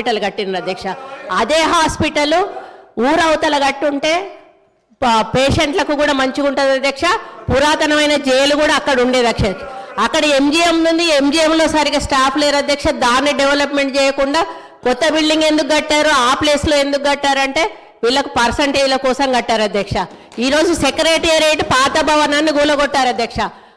Hospital కట్టిండ్రు అధ్యక్ష. అదే hospital ఊరవతల కట్టుంటే పేషెంట్లకు కూడా మంచిగా ఉంటుంది అధ్యక్ష. పురాతనమైన జైలు కూడా అక్కడ ఉండేది అధ్యక్ష అక్కడ ఎంజిఎం ఉంది. MGM లో సరిగా స్టాఫ్ లేరు అధ్యక్ష. దాన్ని డెవలప్మెంట్ చేయకుండా కొత్త బిల్డింగ్ ఎందుకు కట్టారు? ఆ ప్లేస్లో ఎందుకు కట్టారంటే వీళ్ళకు పర్సంటేజ్ల కోసం కట్టారు అధ్యక్ష. ఈరోజు సెక్రటేరియట్ పాత భవనాన్ని కూలగొట్టారు అధ్యక్ష.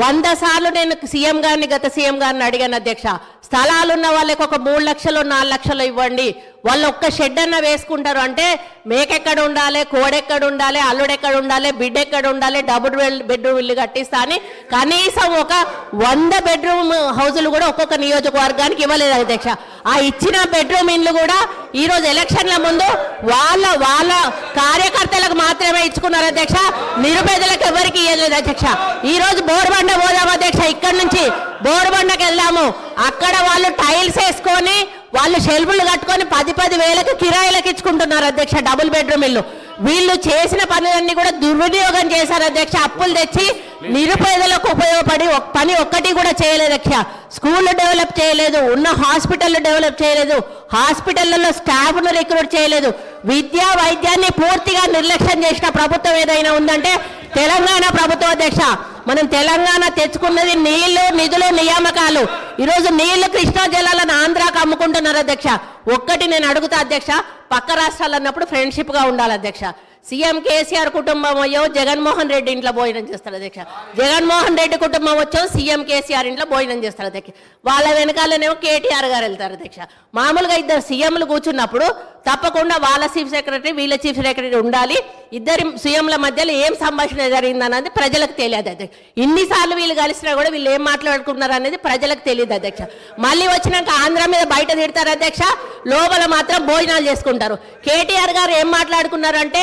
వంద సార్లు నేను సీఎం గారిని గత సీఎం గారిని అడిగాను అధ్యక్ష. స్థలాలు ఉన్న వాళ్ళకి ఒక మూడు లక్షలు నాలుగు లక్షలు ఇవ్వండి. వాళ్ళు ఒక్క షెడ్ అన్న వేసుకుంటారు. అంటే మేకెక్కడ ఉండాలి కోడెక్కడ ఉండాలి అల్లుడెక్కడ ఉండాలి బిడ్డ ఎక్కడ ఉండాలి డబుల్ బెడ్రూమ్ ఇల్లు కట్టిస్తా అని కనీసం ఒక వంద బెడ్రూమ్ హౌజులు కూడా ఒక్కొక్క నియోజకవర్గానికి ఇవ్వలేదు అధ్యక్ష. ఆ ఇచ్చిన బెడ్రూమ్ ఇల్లు కూడా ఈరోజు ఎలక్షన్ల ముందు వాళ్ళ వాళ్ళ కార్యకర్తలకు మాత్రమే ఇచ్చుకున్నారు అధ్యక్ష. నిరుపేదలకు ఎవరికి ఇవ్వలేదు అధ్యక్ష. ఈ రోజు బోర్బండ పోదాం అధ్యక్ష. ఇక్కడ నుంచి బోర్బండకి వెళ్దాము. అక్కడ వాళ్ళు టైల్స్ వేసుకొని వాళ్ళు షెల్ఫ్లు కట్టుకొని పది పది వేలకు కిరాయిలకు ఇచ్చుకుంటున్నారు అధ్యక్ష డబుల్ బెడ్రూమ్ ఇల్లు. వీళ్ళు చేసిన పనులన్నీ కూడా దుర్వినియోగం చేశారు అధ్యక్ష. అప్పులు తెచ్చి నిరుపేదలకు ఉపయోగపడి పని ఒక్కటి కూడా చేయలేదు అధ్యక్ష. స్కూల్ డెవలప్ చేయలేదు ఉన్న హాస్పిటల్ డెవలప్ చేయలేదు హాస్పిటళ్ళలో స్టాఫ్ను రిక్రూట్ చేయలేదు. విద్యా వైద్యాన్ని పూర్తిగా నిర్లక్ష్యం చేసిన ప్రభుత్వం ఏదైనా ఉందంటే తెలంగాణ ప్రభుత్వ అధ్యక్ష మనం తెలంగాణ తెచ్చుకున్నది నీళ్ళు నిధులు నియామకాలు. ఈరోజు నీళ్ళు కృష్ణా జలాలను ఆంధ్రాకు అమ్ముకుంటున్నారు అధ్యక్ష. ఒక్కటి నేను అడుగుతా అధ్యక్ష పక్క రాష్ట్రాలు అన్నప్పుడు ఫ్రెండ్షిప్గా ఉండాలి అధ్యక్ష. సీఎం కేసీఆర్ కుటుంబం అయ్యో జగన్మోహన్ రెడ్డి ఇంట్లో భోజనం చేస్తారు అధ్యక్ష. జగన్మోహన్ రెడ్డి కుటుంబం వచ్చో సీఎం కేసీఆర్ ఇంట్లో భోజనం చేస్తారు అధ్యక్ష. వాళ్ళ వెనకాలనేమో కేటీఆర్ గారు వెళ్తారు అధ్యక్ష. మామూలుగా ఇద్దరు సీఎంలు కూర్చున్నప్పుడు తప్పకుండా వాళ్ళ చీఫ్ సెక్రటరీ వీళ్ళ చీఫ్ సెక్రటరీ ఉండాలి. ఇద్దరి సీఎంల మధ్యలో ఏం సంభాషణ జరిగిందన్నది ప్రజలకు తెలియదు అధ్యక్ష. ఇన్నిసార్లు వీళ్ళు కలిసినా కూడా వీళ్ళు ఏం మాట్లాడుకుంటున్నారు అనేది ప్రజలకు తెలియదు అధ్యక్ష. మళ్ళీ వచ్చినాక ఆంధ్ర మీద బయట తిడతారు అధ్యక్ష. లోపల మాత్రం భోజనాలు చేసుకుంటారు. కేటీఆర్ గారు ఏం మాట్లాడుకున్నారంటే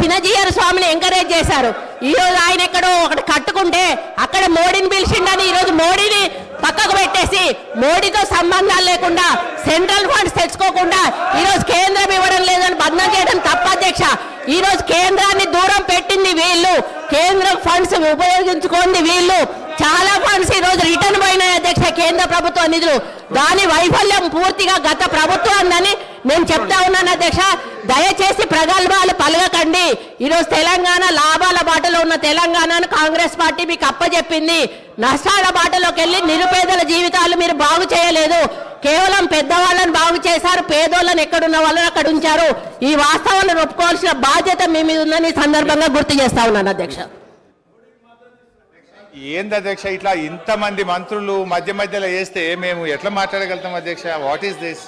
చిన్నజీయర్ స్వామిని ఎంకరేజ్ చేశారు. ఈ రోజు ఆయన ఎక్కడో ఒకటి కట్టుకుంటే అక్కడ మోడీని పిలిచిండని ఈ రోజు మోడీని పక్కకు పెట్టేసి మోడీతో సంబంధాలు లేకుండా సెంట్రల్ ఫండ్స్ తెచ్చుకోకుండా ఈ రోజు కేంద్రం ఇవ్వడం లేదని బదనాం చేయడం తప్ప అధ్యక్ష. ఈ రోజు కేంద్రాన్ని దూరం పెట్టింది వీళ్ళు. కేంద్రం ఫండ్స్ ఉపయోగించుకోండి వీళ్ళు. చాలా ఫండ్స్ ఈ రోజు రిటర్న్ పోయినాయి అధ్యక్ష. కేంద్ర ప్రభుత్వ నిధులు. దాని వైఫల్యం పూర్తిగా గత ప్రభుత్వాన్ని నేను చెప్తా ఉన్నాను అధ్యక్ష. దయచేసి ప్రగల్భాలు పలగకండి ఈరోజు తెలంగాణ లాభాల బాటలో ఉన్న తెలంగాణను కాంగ్రెస్ పార్టీ మీకు అప్పచెప్పింది నష్టాల బాటలోకి వెళ్ళి నిరుపేదల జీవితాలు మీరు బాగు చేయలేదు. కేవలం పెద్దవాళ్ళని బాగు చేశారు. పేదోళ్ళని ఎక్కడున్న వాళ్ళని అక్కడ ఉంచారు. ఈ వాస్తవాలను ఒప్పుకోవాల్సిన బాధ్యత మీ మీద ఉందని సందర్భంగా గుర్తు చేస్తా ఉన్నాను అధ్యక్ష. ఏంది అధ్యక్ష ఇట్లా ఇంతమంది మంత్రులు మధ్య మధ్యలో వేస్తే మేము ఎట్లా మాట్లాడగలుగుతాం అధ్యక్ష? What is this